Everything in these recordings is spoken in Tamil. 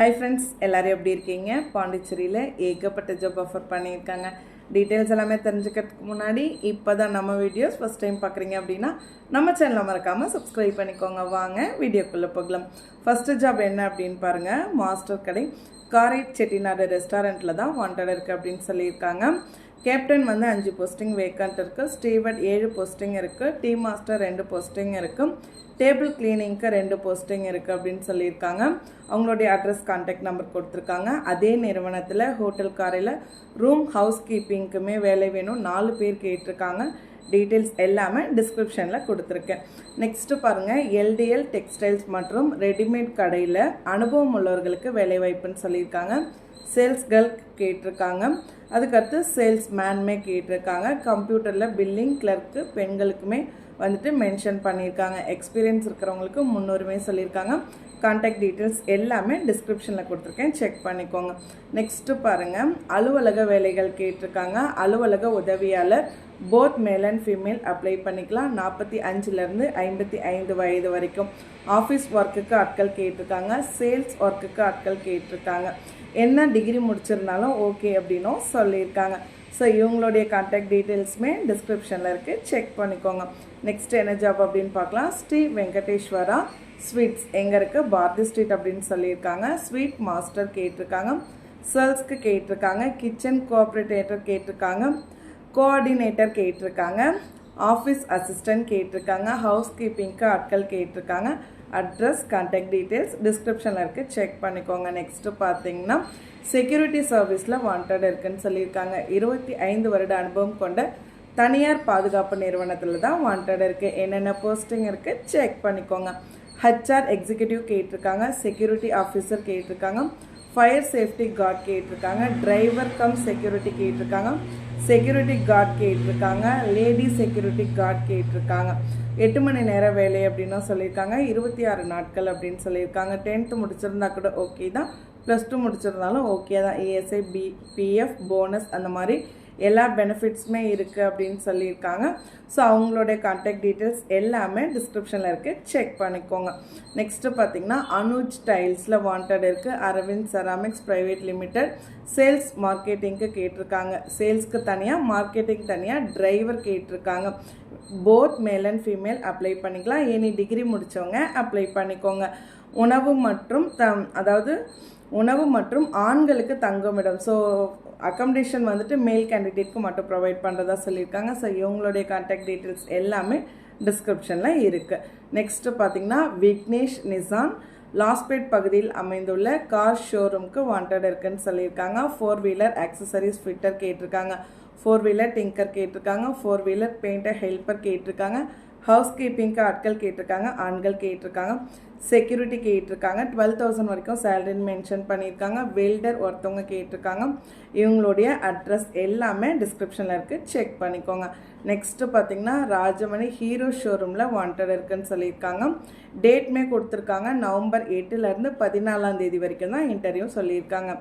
ஹை ஃப்ரெண்ட்ஸ் எல்லோரும் எப்படி இருக்கீங்க? பாண்டிச்சேரியில் ஏகப்பட்ட ஜாப் ஆஃபர் பண்ணியிருக்காங்க. டீட்டெயில்ஸ் எல்லாமே தெரிஞ்சுக்கிறதுக்கு முன்னாடி இப்போ தான் நம்ம வீடியோஸ் ஃபஸ்ட் டைம் பார்க்குறீங்க அப்படின்னா நம்ம சேனலை மறக்காமல் சப்ஸ்கிரைப் பண்ணிக்கோங்க. வாங்க வீடியோக்குள்ளே போகலாம். ஃபஸ்ட்டு ஜாப் என்ன அப்படின்னு பாருங்கள் மாஸ்டர் கடை. காரை செட்டிநாடு ரெஸ்டாரண்ட்டில் தான் வாண்டட் இருக்குது அப்படின்னு சொல்லியிருக்காங்க. கேப்டன் வந்து அஞ்சு போஸ்டிங் வேக்கண்ட் இருக்குது ஸ்டீவர்ட் ஏழு போஸ்டிங் இருக்குது டீ மாஸ்டர் ரெண்டு போஸ்டிங் இருக்குது டேபிள் கிளீனிங்க்கு ரெண்டு போஸ்டிங் இருக்குது அப்படின்னு சொல்லியிருக்காங்க. அவங்களுடைய அட்ரஸ் கான்டாக்ட் நம்பர் கொடுத்துருக்காங்க. அதே நிறுவனத்தில் ஹோட்டல் காரையில் ரூம் ஹவுஸ் கீப்பிங்க்குமே வேலை வேணும். நாலு பேர் கேட்டிருக்காங்க. டீட்டெயில்ஸ் எல்லாமே டிஸ்கிரிப்ஷனில் கொடுத்துருக்கேன். நெக்ஸ்ட்டு பாருங்கள் எல்டிஎல் டெக்ஸ்டைல்ஸ் மற்றும் ரெடிமேட் கடையில் அனுபவம் உள்ளவர்களுக்கு வேலைவாய்ப்புன்னு சொல்லியிருக்காங்க. சேல்ஸ் கேர்ள் கேட்டிருக்காங்க. அதுக்கடுத்து சேல்ஸ் மேன்மே கேட்டிருக்காங்க. கம்ப்யூட்டரில் பில்லிங் கிளர்க்கு பெண்களுக்குமே வந்துட்டு மென்ஷன் பண்ணியிருக்காங்க. எக்ஸ்பீரியன்ஸ் இருக்கிறவங்களுக்கு முன்னுரிமை சொல்லியிருக்காங்க. கான்டாக்ட் டீட்டெயில்ஸ் எல்லாமே டிஸ்கிரிப்ஷனில் கொடுத்துருக்கேன். செக் பண்ணிக்கோங்க. நெக்ஸ்ட்டு பாருங்கள் அலுவலக வேலைகள் கேட்டிருக்காங்க. அலுவலக உதவியாளர் both male and female apply பண்ணிக்கலாம். நாற்பத்தி அஞ்சுலேருந்து ஐம்பத்தி ஐந்து வயது வரைக்கும் ஆஃபீஸ் ஒர்க்குக்கு ஆட்கள் கேட்டிருக்காங்க. சேல்ஸ் ஒர்க்குக்கு ஆட்கள் கேட்டிருக்காங்க. என்ன டிகிரி முடிச்சிருந்தாலும் ஓகே அப்படின்னும் சொல்லியிருக்காங்க. ஸோ இவங்களுடைய கான்டாக்ட் டீட்டெயில்ஸுமே டிஸ்கிரிப்ஷனில் இருக்குது செக் பண்ணிக்கோங்க. நெக்ஸ்ட் என்ன ஜாப் அப்படின்னு பார்க்கலாம். ஸ்ரீ வெங்கடேஸ்வரா ஸ்வீட்ஸ் எங்கே இருக்குது பாரதி ஸ்ட்ரீட் அப்படின்னு சொல்லியிருக்காங்க. ஸ்வீட் மாஸ்டர் கேட்டிருக்காங்க. சேல்ஸ்க்கு கேட்டிருக்காங்க. கிச்சன் கோஆப்ரேட்டேட்டர் கேட்டிருக்காங்க. கோஆர்டினேட்டர் கேட்டிருக்காங்க. ஆஃபீஸ் அசிஸ்டன்ட் கேட்டிருக்காங்க ஹவுஸ் கீப்பிங்க்கு ஆட்கள் கேட்டிருக்காங்க. அட்ரஸ் கான்டாக்ட் டீட்டெயில்ஸ் டிஸ்கிரிப்ஷனில் இருக்குது செக் பண்ணிக்கோங்க. நெக்ஸ்ட்டு பார்த்தீங்கன்னா செக்யூரிட்டி சர்வீஸில் வாண்டட் இருக்குன்னு சொல்லியிருக்காங்க. இருபத்தி ஐந்து வருட அனுபவம் கொண்ட தனியார் பாதுகாப்பு நிறுவனத்தில் தான் வாண்டட் இருக்குது என்னென்ன போஸ்டிங் இருக்குது செக் பண்ணிக்கோங்க. ஹச்ஆர் எக்ஸிக்யூட்டிவ் கேட்டிருக்காங்க செக்யூரிட்டி ஆஃபீஸர் கேட்டிருக்காங்க ஃபயர் சேஃப்டி கார்டு கேட்டிருக்காங்க டிரைவர் கம் செக்யூரிட்டி கேட்டிருக்காங்க. செக்யூரிட்டி கார்டு கேட்டிருக்காங்க. லேடி செக்யூரிட்டி கார்டு கேட்டிருக்காங்க. எட்டு மணி நேரம் வேலை அப்படின்னா சொல்லியிருக்காங்க. இருபத்தி ஆறு நாட்கள் அப்படின்னு சொல்லியிருக்காங்க. டென்த்து முடிச்சிருந்தா கூட ஓகே தான். ப்ளஸ் டூ முடிச்சிருந்தாலும் ஓகே தான். ஏஎஸ்ஐ பி பிஎஃப் போனஸ் அந்த மாதிரி எல்லா பெனிஃபிட்ஸுமே இருக்குது அப்படின்னு சொல்லியிருக்காங்க. ஸோ அவங்களுடைய கான்டாக்ட் டீட்டெயில்ஸ் எல்லாமே டிஸ்கிரிப்ஷனில் இருக்குது செக் பண்ணிக்கோங்க. நெக்ஸ்ட்டு பார்த்தீங்கன்னா அனுஜ் டைல்ஸில் வாண்டட் இருக்குது Aravind Ceramics Private Limited sales மார்க்கெட்டிங்க்கு கேட்டிருக்காங்க. சேல்ஸ்க்கு தனியாக மார்க்கெட்டிங் தனியாக டிரைவர் கேட்டிருக்காங்க. Both male and female apply பண்ணிக்கலாம். எனி டிகிரி முடித்தவங்க அப்ளை பண்ணிக்கோங்க. உணவு மற்றும் தம் அதாவது உணவு மற்றும் ஆண்களுக்கு தங்குமிடம். ஸோ அக்கமடேஷன் வந்துட்டு மேல் கேண்டிடேட்க்கு மட்டும் ப்ரொவைட் பண்ணுறதா சொல்லியிருக்காங்க. ஸோ இவங்களுடைய கான்டாக்ட் டீட்டெயில்ஸ் எல்லாமே டிஸ்கிரிப்ஷனில் இருக்குது நெக்ஸ்ட்டு பார்த்தீங்கன்னா விக்னேஷ் நிசான் லாஸ்பேட் பகுதியில் அமைந்துள்ள கார் ஷோரூம்க்கு வாண்டட் இருக்குன்னு சொல்லியிருக்காங்க. ஃபோர் வீலர் ஆக்சசரிஸ் ஃபிட்டர் கேட்டிருக்காங்க. ஃபோர் வீலர் டிங்கர் கேட்டிருக்காங்க. ஃபோர் வீலர் பெயிண்டர் ஹெல்ப்பர் கேட்டிருக்காங்க. ஹவுஸ் கீப்பிங்க்கு ஆட்கள் கேட்டிருக்காங்க ஆண்கள் கேட்டிருக்காங்க செக்யூரிட்டி கேட்டிருக்காங்க. டுவெல் தௌசண்ட் வரைக்கும் சேலரின்னு மென்ஷன் பண்ணியிருக்காங்க. வெல்டர் ஒருத்தவங்க கேட்டிருக்காங்க. இவங்களுடைய அட்ரஸ் எல்லாமே டிஸ்கிரிப்ஷனில் இருக்குது செக் பண்ணிக்கோங்க. நெக்ஸ்ட்டு பார்த்தீங்கன்னா ராஜமணி ஹீரோ ஷோரூமில் வாண்டட் இருக்குன்னு சொல்லியிருக்காங்க. டேட்மே கொடுத்துருக்காங்க. நவம்பர் எட்டுலேருந்து பதினாலாம் தேதி வரைக்கும் தான் இன்டர்வியூ சொல்லியிருக்காங்க.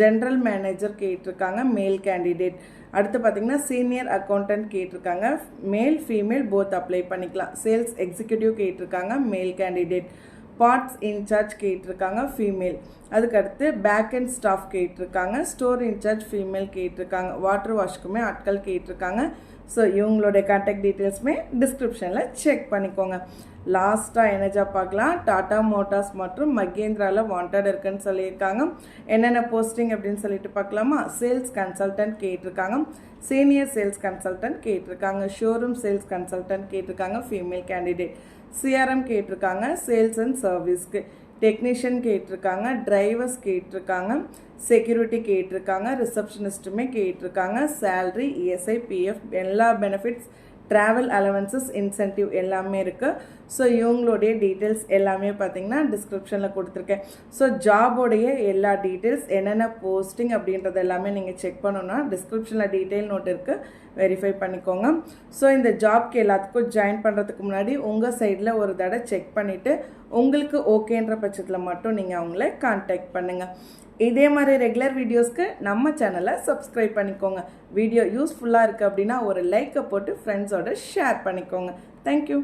ஜென்ரல் மேனேஜர் கேட்டிருக்காங்க. மேல் கேண்டிடேட் அடுத்து பார்த்தீங்கன்னா சீனியர் அக்கௌண்டன்ட் கேட்டிருக்காங்க. மேல் ஃபீமேல் போத் அப்ளை பண்ணிக்கலாம். சேல்ஸ் எக்ஸிக்யூட்டிவ் கேட்டிருக்காங்க. மேல் கேண்டிடேட் பார்ட்ஸ் இன்சார்ஜ் கேட்டிருக்காங்க ஃபீமேல் அதுக்கடுத்து பேக் அண்ட் ஸ்டாஃப் கேட்டிருக்காங்க ஸ்டோர் இன்சார்ஜ் ஃபீமேல் கேட்டிருக்காங்க. வாட்டர் வாஷ்க்குமே ஆட்கள் கேட்டிருக்காங்க. ஸோ இவங்களுடைய கான்டாக்ட் டீட்டெயில்ஸுமே டிஸ்கிரிப்ஷனில் செக் பண்ணிக்கோங்க. லாஸ்ட்டாக எனர்ஜா பார்க்கலாம். டாடா மோட்டார்ஸ் மற்றும் மகேந்திராவில் வாண்டட் இருக்குன்னு சொல்லியிருக்காங்க. என்னென்ன போஸ்டிங் அப்படின்னு சொல்லிட்டு பார்க்கலாமா? சேல்ஸ் கன்சல்டன்ட் கேட்டிருக்காங்க. சீனியர் சேல்ஸ் கன்சல்டன்ட் கேட்டிருக்காங்க. ஷோரூம் சேல்ஸ் கன்சல்டன்ட் கேட்டிருக்காங்க ஃபீமேல் கேண்டிடேட் சிஆர்எம் கேட்டிருக்காங்க. சேல்ஸ் அண்ட் சர்வீஸ்க்கு டெக்னீஷியன் கேட்டிருக்காங்க டிரைவர்ஸ் கேட்டிருக்காங்க செக்யூரிட்டி கேட்டிருக்காங்க ரிசப்ஷனிஸ்ட்டுமே கேட்டிருக்காங்க சேல்ரி இஎஸ்ஐ பிஎஃப் எல்லா பெனிஃபிட்ஸ் ட்ராவல் அலவன்சஸ் இன்சென்டிவ் எல்லாமே இருக்குது ஸோ இவங்களுடைய டீட்டெயில்ஸ் எல்லாமே பார்த்தீங்கன்னா டிஸ்கிரிப்ஷனில் கொடுத்துருக்கேன். ஸோ ஜாபோடைய எல்லா டீட்டெயில்ஸ் என்னென்ன போஸ்டிங் அப்படின்றது எல்லாமே நீங்கள் செக் பண்ணணும்னா டிஸ்கிரிப்ஷனில் டீட்டெயில் நோட் இருக்குது வெரிஃபை பண்ணிக்கோங்க. ஸோ இந்த ஜாப்க்கு எல்லாத்துக்கும் ஜாயின் பண்ணுறதுக்கு முன்னாடி உங்கள் சைடில் ஒரு தடவை செக் பண்ணிவிட்டு உங்களுக்கு ஓகேன்ற பட்சத்தில் மட்டும் நீங்கள் அவங்கள கான்டாக்ட் பண்ணுங்கள் இதே மாதிரி ரெகுலர் வீடியோஸ்க்கு நம்ம சேனலை சப்ஸ்கிரைப் பண்ணிக்கோங்க. வீடியோ யூஸ்ஃபுல்லாக இருக்குது அப்படின்னா ஒரு லைக்கை போட்டு ஃப்ரெண்ட்ஸோட ஷேர் பண்ணிக்கோங்க. தேங்க்யூ